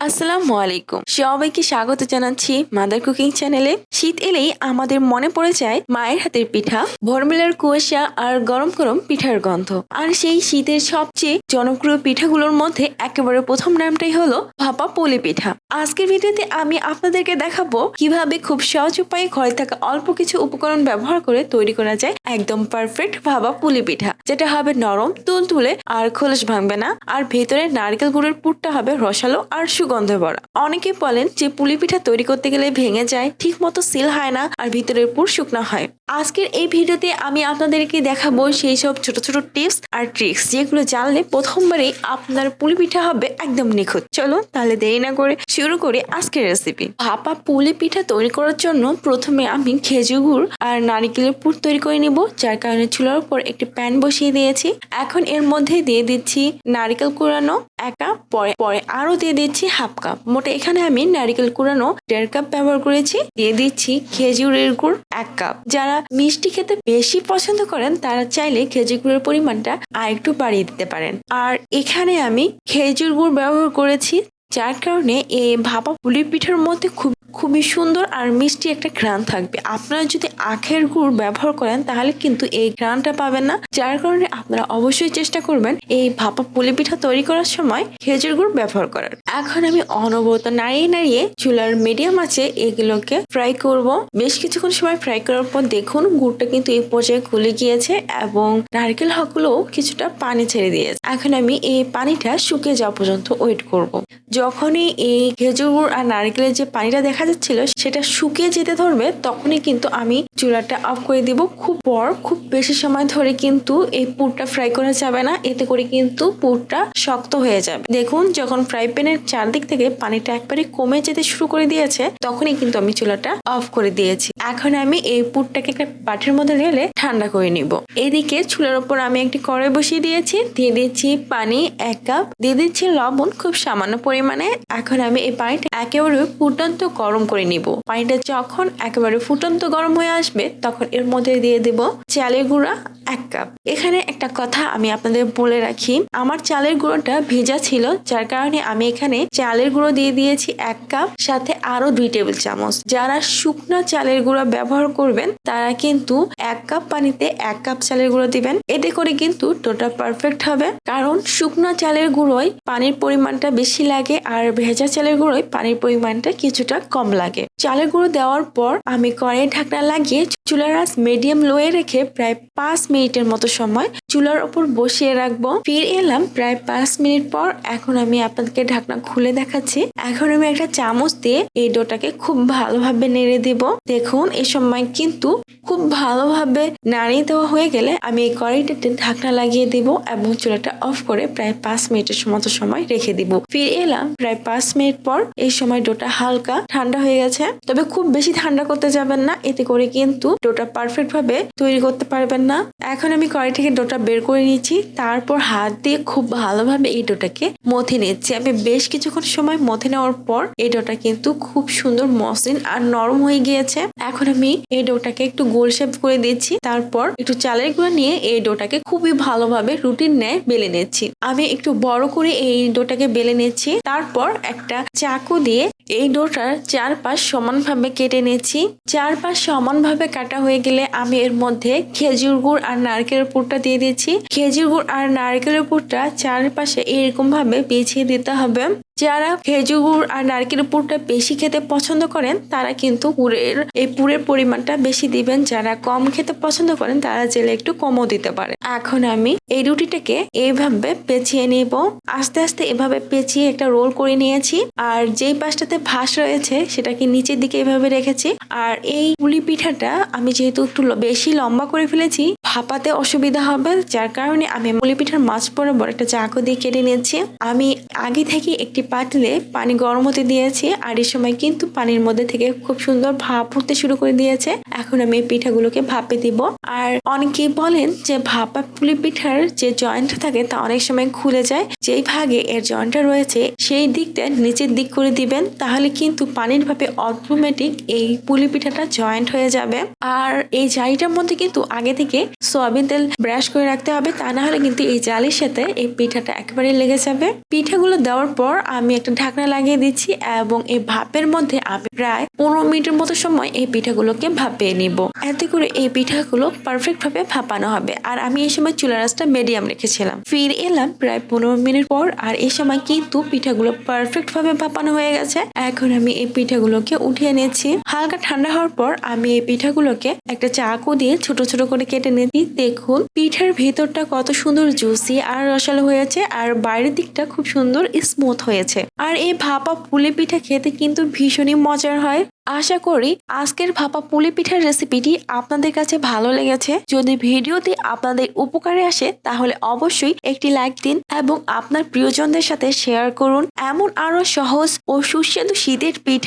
আসসালামু আলাইকুম। সবাইকে স্বাগত জানাচ্ছি মাদার কুকিং চ্যানেলে শীত এলেই আমাদের মনে পড়ে যায় মায়ের হাতের পিঠা ভরমেলার কুয়াশা আর গরম গরম পিঠার গন্ধ। আর সেই শীতের সবচেয়ে জনপ্রিয় পিঠাগুলোর মধ্যে একেবারে প্রথম নামটাই হলো ভাপা পুলি পিঠা। আজকের ভিডিওতে আমি আপনাদেরকে দেখাবো কীভাবে খুব সহজ উপায়ে ঘরে থাকা অল্প কিছু উপকরণ ব্যবহার করে তৈরি করা যায় একদম পারফেক্ট ভাপা পুলি পিঠা। যেটা হবে নরম, তুলতুলে আর খোলস ভাঙবে না। আর ভেতরে নারকেল গুড়ের পুরটা হবে রসালো আর সুগন্ধে ভরা। অনেকে বলেন যে পুলি পিঠা তৈরি করতে গেলে ভেঙে যায় ঠিক মতো সিল হয় না আর ভিতরের পুর শুকনো হয়। আজকের এই ভিডিওতে আমি আপনাদেরকে দেখাবো সেই সব ছোট ছোট টিপস আর ট্রিক্স যেগুলো জানলে প্রথমবারেই আপনার পুলি পিঠা হবে একদম নিখুঁত। চলো তাহলে দেরি না করে শুরু করি আজকের রেসিপি ভাপা পুলি পিঠা তৈরি করার জন্য প্রথমে আমি খেজুর গুড় আর নারিকেলের পুর তৈরি করে নিব, যার কারণে চুলার উপর একটি প্যান বসিয়ে দিয়েছি। এখন এর মধ্যে দিয়ে দিচ্ছি নারিকেল কুড়ানো এক কাপ পরে পরে আরও দিয়ে দিচ্ছি হাফ কাপ। মোটে এখানে আমি নারিকেল কুড়ানো দেড় কাপ ব্যবহার করেছি। দিয়ে দিচ্ছি খেজুরের গুড় এক কাপ। যারা মিষ্টি খেতে বেশি পছন্দ করেন, তারা চাইলে খেজুর গুড়ের পরিমাণটা আর একটু বাড়িয়ে দিতে পারেন। আর এখানে আমি খেজুর গুড় ব্যবহার করেছি যার কারণে এই ভাপা পুলি পিঠার মধ্যে খুব, খুবই সুন্দর আর মিষ্টি একটা ঘ্রাণ থাকবে। আপনারা যদি আখের গুড় ব্যবহার করেন, তাহলে কিন্তু এই ঘ্রাণটা পাবেন না। যার কারণে আপনারা অবশ্যই চেষ্টা করবেন এই ভাপা পুলি পিঠা তৈরি করার সময় খেজুর গুড় ব্যবহার করার। এখন আমি অনবরত নাড়িয়ে নাড়িয়ে চুলার মিডিয়াম আছে এগুলোকে ফ্রাই করব। বেশ কিছুক্ষণ সময় ফ্রাই করার পর দেখুন গুড়টা কিন্তু এই পর্যায়ে খুলে গিয়েছে এবং নারকেল হকগুলোও কিছুটা পানি ছেড়ে দিয়েছে। এখন আমি এই পানিটা শুকিয়ে যাওয়া পর্যন্ত ওয়েট করব। যখনই এই খেজুর আর নারকেলের যে পানিটা দেখা যাচ্ছিল, সেটা শুকিয়ে যেতে ধরবে, তখনই কিন্তু আমি চুলাটা অফ করে দিব। খুব পর, খুব বেশি সময় ধরে কিন্তু এই পুরটা ফ্রাই করা যাবে না। এতে করে কিন্তু পুরটা শক্ত হয়ে যাবে। দেখুন, যখন ফ্রাই প্যানের চারদিক থেকে পানিটা একবারে কমে যেতে শুরু করে দিয়েছে, তখনই কিন্তু আমি চুলাটা অফ করে দিয়েছি। এখন আমি এই পুরটাকে একটা বাটির মধ্যে ঢেলে ঠান্ডা করে নিব। এদিকে চুলার উপর আমি একটি কড়াই বসিয়ে দিয়েছি। দিয়ে দিচ্ছি পানি, এক কাপ। দিয়ে দিচ্ছি লবণ, খুব সামান্য পরিমাণে। এখন আমি এই পানিটা একেবারে ফুটন্ত গরম করে নিব। পানিটা যখন একেবারে ফুটন্ত গরম হয়ে আসবে তখন এর মধ্যে দিয়ে দেব চালের গুঁড়া এক কাপ। এখানে একটা কথা আমি আপনাদের বলে রাখি। আমার চালের গুঁড়োটা ভেজা ছিল, যার কারণে আমি এখানে চালের গুঁড়ো দিয়ে দিয়েছি এক কাপ, সাথে আরও দুই টেবিল চামচ। যারা শুকনো চালের গুঁড়ো ব্যবহার করবেন, তারা কিন্তু এক কাপ পানিতে এক কাপ চালের গুঁড়ো দিবেন। এতে করে কিন্তু টোটা পারফেক্ট হবে। কারণ শুকনো চালের গুঁড়োয় পানির পরিমাণটা বেশি লাগে, আর ভেজা চালের গুঁড়োয় পানির পরিমাণটা কিছুটা কম লাগে। চালের গুঁড়ো দেওয়ার পর আমি কড়াই ঢাকনা লাগিয়ে চুলার আঁচ মিডিয়াম লোয়ে রেখে প্রায় পাঁচ মিনিটের মতো সময় চুলার ওপর বসিয়ে রাখব। ফির এলাম প্রায় পাঁচ মিনিট পর এখন আমি আপনাদেরকে ঢাকনা খুলে দেখাচ্ছি। এখন আমি একটা চামচ দিয়ে এই ডোটাকে খুব ভালোভাবে নেড়ে দিব। দেখুন এই সময় কিন্তু খুব ভালোভাবে নাড়িয়ে দেওয়া হয়ে গেলে আমি এই কড়াইটাতে ঢাকনা লাগিয়ে দিব এবং চুলাটা অফ করে প্রায় পাঁচ মিনিটের মতো সময় রেখে দিব। ফির এলাম প্রায় পাঁচ মিনিট পর এই সময় ডোটা হালকা ঠান্ডা হয়ে গেছে। তবে খুব বেশি ঠান্ডা করতে যাবেন না, এতে করে কিন্তু ডোটা পারফেক্ট ভাবে তৈরি করতে পারবেন না। এখন আমি কড়াই থেকে ডোটা বের করে নিয়েছি, তারপর হাত দিয়ে খুব ভালোভাবে এই ডোটাকে মথে নিচ্ছি। আমি বেশ কিছুক্ষণ সময় মথে নেওয়ার পর এই ডোটা কিন্তু খুব সুন্দর মসৃণ আর নরম হয়ে গিয়েছে। এখন আমি এই ডোটাকে একটু গোল শেপ করে দিচ্ছি, তারপর একটু চালের গুঁড়ো নিয়ে এই ডোটাকে খুবই ভালোভাবে রুটিন ন্যায় বেলে নিচ্ছি। আমি একটু বড় করে এই ডোটাকে বেলে নিচ্ছি, তারপর একটা চাকু দিয়ে এই ডোটার চারপাশ সমানভাবে কেটে নিয়েছি চারপাশ সমানভাবে কাটা হয়ে গেলে আমি এর মধ্যে খেজুর গুড় আর নারকেলের পুরটা দিয়ে দিচ্ছি খেজুর গুড় আর নারকেলের পুরটা চারপাশে এরকম ভাবে বিছিয়ে দিতে হবে। যারা খেজুর গুড় আর নারকেলের পুরটা বেশি খেতে পছন্দ করেন, তারা কিন্তু পুরের, এই পুরের পরিমাণটা বেশি দিবেন। যারা কম খেতে পছন্দ করেন, তারা জেলে একটু কমও দিতে পারে। এখন আমি এই রুটিটাকে এইভাবে পেঁচিয়ে নিব। আস্তে আস্তে এভাবে পেঁচিয়ে একটা রোল করে নিয়েছি। আর যেই পাশটাতে ভাস রয়েছে, সেটাকে নিচের দিকে এভাবে রেখেছি। আর এই পুলি পিঠাটা আমি যেহেতু একটু বেশি লম্বা করে ফেলেছি ভাপাতে অসুবিধা হবে, যার কারণে আমি পুলি পিঠার মাছ বরাবর একটা চাকু দিয়ে কেটে নিয়েছি। আমি আগে থেকে একটি পাতিলে পানি গরম হতে দিয়েছি, আর এই সময় কিন্তু পানির মধ্যে থেকে খুব সুন্দর ভাপ উঠতে শুরু করে দিয়েছে। এখন আমি পিঠাগুলোকে ভাপে দিব। আর অনেকেই বলেন যে ভাপা পুলি পিঠার যে জয়েন্ট থাকে তা অনেক সময় খুলে যায়। যেই ভাগে এর জয়েন্টটা রয়েছে, সেই দিকটা নিচের দিক করে দিবেন, তাহলে কিন্তু পানির ভাপে অটোমেটিক এই পুলি পিঠাটা জয়েন্ট হয়ে যাবে। আর এই জালিটার মধ্যে কিন্তু আগে থেকে সয়াবিন তেল ব্রাশ করে রাখতে হবে, তা না হলে কিন্তু এই জালির সাথে এই পিঠাটা একেবারে লেগে যাবে। পিঠাগুলো দেওয়ার পর আমি একটা ঢাকনা লাগিয়ে দিচ্ছি এবং এই ভাপের মধ্যে আমি প্রায় পনেরো মিনিটের মতো সময় এই পিঠাগুলোকে ভাপিয়ে নিব। এতে করে এই পিঠাগুলো পারফেক্ট ভাবে ভাপানো হবে। আর আমি এই সময় চুলা রাসটা মিডিয়াম রেখেছিলাম। ফির এলাম প্রায় পনেরো মিনিট পর আর এই সময় কিন্তু পিঠাগুলো পারফেক্ট ভাবে ভাপানো হয়ে গেছে। এখন আমি এই পিঠাগুলোকে উঠিয়ে নিয়েছি হালকা ঠান্ডা হওয়ার পর আমি এই পিঠাগুলোকে একটা চাকু দিয়ে ছোট ছোট করে কেটে নিয়েছি দেখুন, পিঠার ভেতরটা কত সুন্দর জুসি আর রসালো হয়েছে আর বাইরের দিকটা খুব সুন্দর স্মুথ হয়েছে। আর এই ভাপা পুলি পিঠা খেতে কিন্তু ভীষণই মজার হয়। আশা করি আজকের ভাপা পুলি পিঠার রেসিপিটি আপনাদের কাছে ভালো লেগেছে। যদি ভিডিওটি আপনাদের উপকারে আসে, তাহলে অবশ্যই একটি লাইক দিন এবং আপনার প্রিয়জনদের সাথে শেয়ার করুন। এমন আরও সহজ ও সুস্বাদু শীতের পিঠা